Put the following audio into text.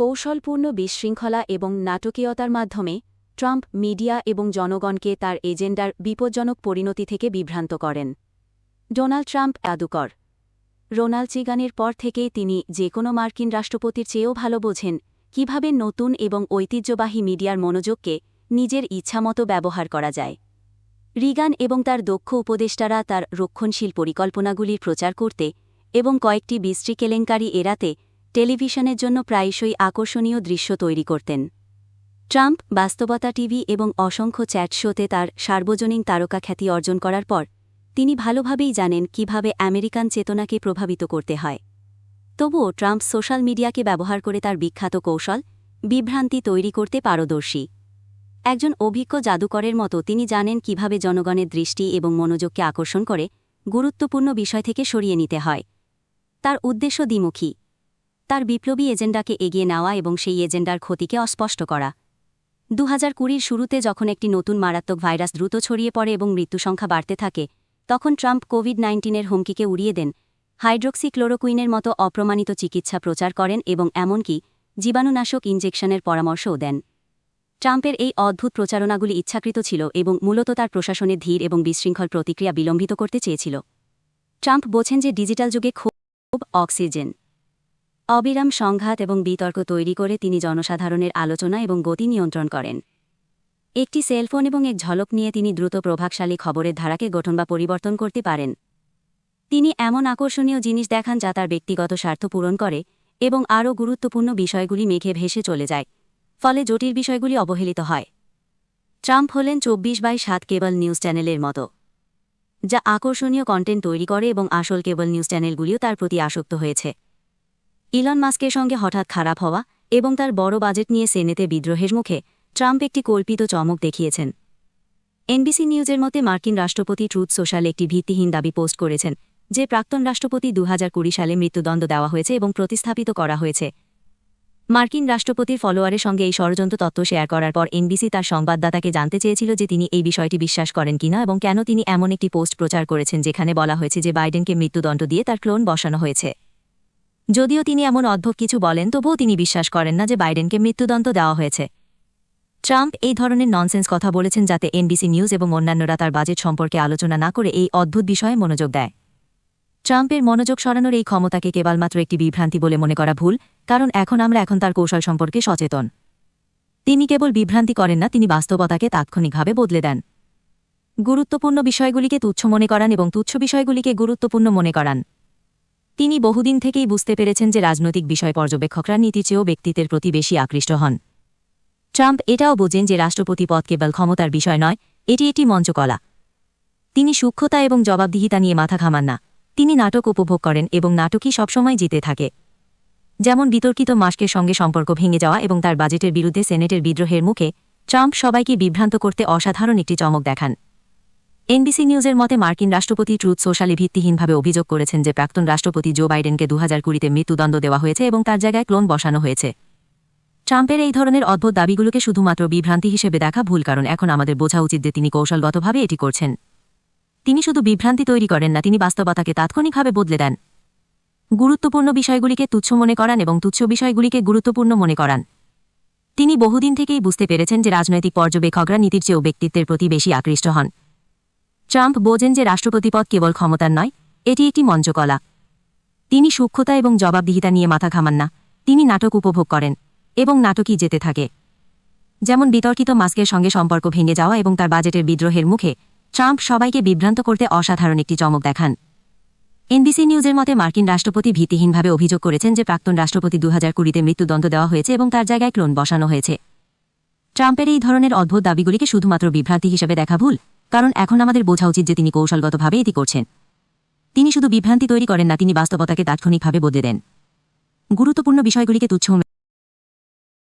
কৌশলপূর্ণ বিশৃঙ্খলা এবং নাটকীয়তার মাধ্যমে ট্রাম্প মিডিয়া এবং জনগণকে তার এজেন্ডার বিপজ্জনক পরিণতি থেকে বিভ্রান্ত করেন। ডোনাল্ড ট্রাম্প জাদুকর রোনাল্ড চিগানের পর থেকেই তিনি যে কোনো মার্কিন রাষ্ট্রপতির চেয়েও ভালো বোঝেন কীভাবে নতুন এবং ঐতিহ্যবাহী মিডিয়ার মনোযোগকে নিজের ইচ্ছামতো ব্যবহার করা যায়। রিগান এবং তার দক্ষ উপদেষ্টারা তার রক্ষণশীল পরিকল্পনাগুলির প্রচার করতে এবং কয়েকটি বিশ্রী কেলেঙ্কারি এড়াতে টেলিভিশনের জন্য প্রায়শই আকর্ষণীয় দৃশ্য তৈরি করতেন। ট্রাম্প বাস্তবতা টিভি এবং অসংখ্য চ্যাট শোতে তার সার্বজনীন তারকা খ্যাতি অর্জন করার পর, তিনি ভালোভাবেই জানেন কীভাবে আমেরিকান চেতনাকে প্রভাবিত করতে হয়। তবুও ট্রাম্প সোশ্যাল মিডিয়াকে ব্যবহার করে তার বিখ্যাত কৌশল, বিভ্রান্তি তৈরি করতে পারদর্শী। একজন অভিজ্ঞ জাদুকরের মতো তিনি জানেন কীভাবে জনগণের দৃষ্টি এবং মনোযোগকে আকর্ষণ করে গুরুত্বপূর্ণ বিষয় থেকে সরিয়ে নিতে হয়। তার উদ্দেশ্য দ্বিমুখী। তার বিপ্লবী এজেন্ডাকে এগিয়ে নেওয়া এবং সেই এজেন্ডার ক্ষতিকে অস্পষ্ট করা। দু হাজার কুড়ির শুরুতে যখন একটি নতুন মারাত্মক ভাইরাস দ্রুত ছড়িয়ে পড়ে এবং মৃত্যুসংখ্যা বাড়তে থাকে, তখন ট্রাম্প কোভিড নাইন্টিনের হুমকিকে উড়িয়ে দেন। হাইড্রোক্সি ক্লোরোকুইনের মতো অপ্রমাণিত চিকিৎসা প্রচার করেন এবং এমনকি জীবাণুনাশক ইনজেকশনের পরামর্শও দেন। ট্রাম্পের এই অদ্ভুত প্রচারণাগুলি ইচ্ছাকৃত ছিল এবং মূলত তার প্রশাসনের ধীর এবং বিশৃঙ্খল প্রতিক্রিয়া বিলম্বিত করতে চেয়েছিল। ট্রাম্প বোঝেন যে ডিজিটাল যুগে খুব অক্সিজেন। অবিরাম সংঘাত এবং বিতর্ক তৈরি করে তিনি জনসাধারণের আলোচনা এবং গতি নিয়ন্ত্রণ করেন। একটি সেলফোন এবং এক ঝলক নিয়ে তিনি দ্রুত প্রভাবশালী খবরের ধারাকে গঠন বা পরিবর্তন করতে পারেন। তিনি এমন আকর্ষণীয় জিনিস দেখান যা তার ব্যক্তিগত স্বার্থ পূরণ করে এবং আরও গুরুত্বপূর্ণ বিষয়গুলি মেঘে ভেসে চলে যায়, ফলে জটিল বিষয়গুলি অবহেলিত হয়। ট্রাম্প হলেন চব্বিশ বাই সাত কেবল নিউজ চ্যানেলের মতো, যা আকর্ষণীয় কন্টেন্ট তৈরি করে এবং আসল কেবল নিউজ চ্যানেলগুলিও তার প্রতি আসক্ত হয়েছে। ইলন মাস্কের সঙ্গে হঠাৎ খারাপ হওয়া এবং তার বড় বাজেট নিয়ে সেনেতে বিদ্রোহের মুখে ট্রাম্প একটি কল্পিত চমক দেখিয়েছেন। এনবিসি নিউজের মতে মার্কিন রাষ্ট্রপতি ট্রুথ সোশ্যাল একটি ভিত্তিহীন দাবি পোস্ট করেছেন, যে প্রাক্তন রাষ্ট্রপতি দু হাজার কুড়ি সালে মৃত্যুদণ্ড দেওয়া হয়েছে এবং প্রতিস্থাপিত করা হয়েছে। মার্কিন রাষ্ট্রপতির ফলোয়ারের সঙ্গে এই ষড়যন্ত্র তত্ত্ব শেয়ার করার পর এনবিসি তার সংবাদদাতাকে জানতে চেয়েছিল যে তিনি এই বিষয়টি বিশ্বাস করেন কিনা এবং কেন তিনি এমন একটি পোস্ট প্রচার করেছেন যেখানে বলা হয়েছে যে বাইডেনকে মৃত্যুদণ্ড দিয়ে তার ক্লোন বসানো হয়েছে। যদিও তিনি এমন অদ্ভুত কিছু বলেন, তবুও তিনি বিশ্বাস করেন না যে বাইডেনকে মৃত্যুদণ্ড দেওয়া হয়েছে। ট্রাম্প এই ধরনের ননসেন্স কথা বলেছেন যাতে এনবিসি নিউজ এবং অন্যান্যরা তার বাজেট সম্পর্কে আলোচনা না করে এই অদ্ভুত বিষয়ে মনোযোগ দেয়। ট্রাম্পের মনোযোগ সরানোর এই ক্ষমতাকে কেবলমাত্র একটি বিভ্রান্তি বলে মনে করা ভুল, কারণ এখন আমরা এখন তার কৌশল সম্পর্কে সচেতন। তিনি কেবল বিভ্রান্তি করেন না, তিনি বাস্তবতাকে তাৎক্ষণিকভাবে বদলে দেন। গুরুত্বপূর্ণ বিষয়গুলিকে তুচ্ছ মনে করান এবং তুচ্ছ বিষয়গুলিকে গুরুত্বপূর্ণ মনে করান। তিনি বহুদিন থেকেই বুঝতে পেরেছেন যে রাজনৈতিক বিষয় পর্যবেক্ষকরা নীতি চেয়েও ব্যক্তিত্বের প্রতি বেশি আকৃষ্ট হন। ট্রাম্প এটাও বোঝেন যে রাষ্ট্রপতি পদ কেবল ক্ষমতার বিষয় নয়, এটি একটি মঞ্চকলা। তিনি সূক্ষ্মতা এবং জবাবদিহিতা নিয়ে মাথা ঘামান না। তিনি নাটক উপভোগ করেন এবং নাটকই সবসময় জিতে থাকে। যেমন বিতর্কিত মাস্কের সঙ্গে সম্পর্ক ভেঙে যাওয়া এবং তার বাজেটের বিরুদ্ধে সেনেটের বিদ্রোহের মুখে ট্রাম্প সবাইকে বিভ্রান্ত করতে অসাধারণ একটি চমক দেখান। এনবিসি নিউজের মতে, মার্কিন রাষ্ট্রপতি ট্রুথ সোশ্যালে ভিত্তিহীনভাবে অভিযোগ করেছেন যে, প্রাক্তন রাষ্ট্রপতি জো বাইডেনকে দু হাজার কুড়িতে মৃত্যুদণ্ড দেওয়া হয়েছে এবং তার জায়গায় ক্লোন বসানো হয়েছে। ট্রাম্পের এই ধরনের অদ্ভুত দাবিগুলোকে শুধুমাত্র বিভ্রান্তি হিসেবে দেখা ভুল কারণ এখন আমাদের বোঝা উচিত যে, তিনি কৌশলগতভাবে এটি করছেন। তিনি শুধু বিভ্রান্তি তৈরি করেন না, তিনি বাস্তবতাকে তাৎক্ষণিকভাবে বদলে দেন। গুরুত্বপূর্ণ বিষয়গুলিকে তুচ্ছ মনে করান এবং তুচ্ছ বিষয়গুলিকে গুরুত্বপূর্ণ মনে করান। তিনি বহুদিন থেকেই বুঝতে পেরেছেন যে, রাজনৈতিক পর্যবেক্ষকরা নীতির চেয়েও ব্যক্তিত্বের প্রতি বেশি আকৃষ্ট হন। ট্রাম্প বোঝেন যে রাষ্ট্রপতিপদ কেবল ক্ষমতার নয়, এটি একটি মঞ্চকলা। তিনি সূক্ষ্মতা এবং জবাবদিহিতা নিয়ে মাথা ঘামান না। তিনি নাটক উপভোগ করেন এবং নাটকই যেতে থাকে। যেমন বিতর্কিত মাস্কের সঙ্গে সম্পর্ক ভেঙে যাওয়া এবং তার বাজেটের বিদ্রোহের মুখে ট্রাম্প সবাইকে বিভ্রান্ত করতে অসাধারণ একটি চমক দেখান। এনবিসি নিউজের মতে মার্কিন রাষ্ট্রপতি ভীতিহীনভাবে অভিযোগ করেছেন যে প্রাক্তন রাষ্ট্রপতি দু হাজার কুড়িতে মৃত্যুদণ্ড দেওয়া হয়েছে এবং তার জায়গায় ক্লোন বসানো হয়েছে। ট্রাম্পের এই ধরনের অদ্ভুত দাবিগুলিকে শুধুমাত্র বিভ্রান্তি হিসেবে দেখা ভুল। কারণ এখন আমাদের বোঝা উচিত যে তিনি কৌশলগতভাবে এটি করছেন। তিনি শুধু বিভ্রান্তি তৈরি করেন না, তিনি বাস্তবতাকে তাৎক্ষণিকভাবে বদলে দেন। গুরুত্বপূর্ণ বিষয়গুলিকে তুচ্ছ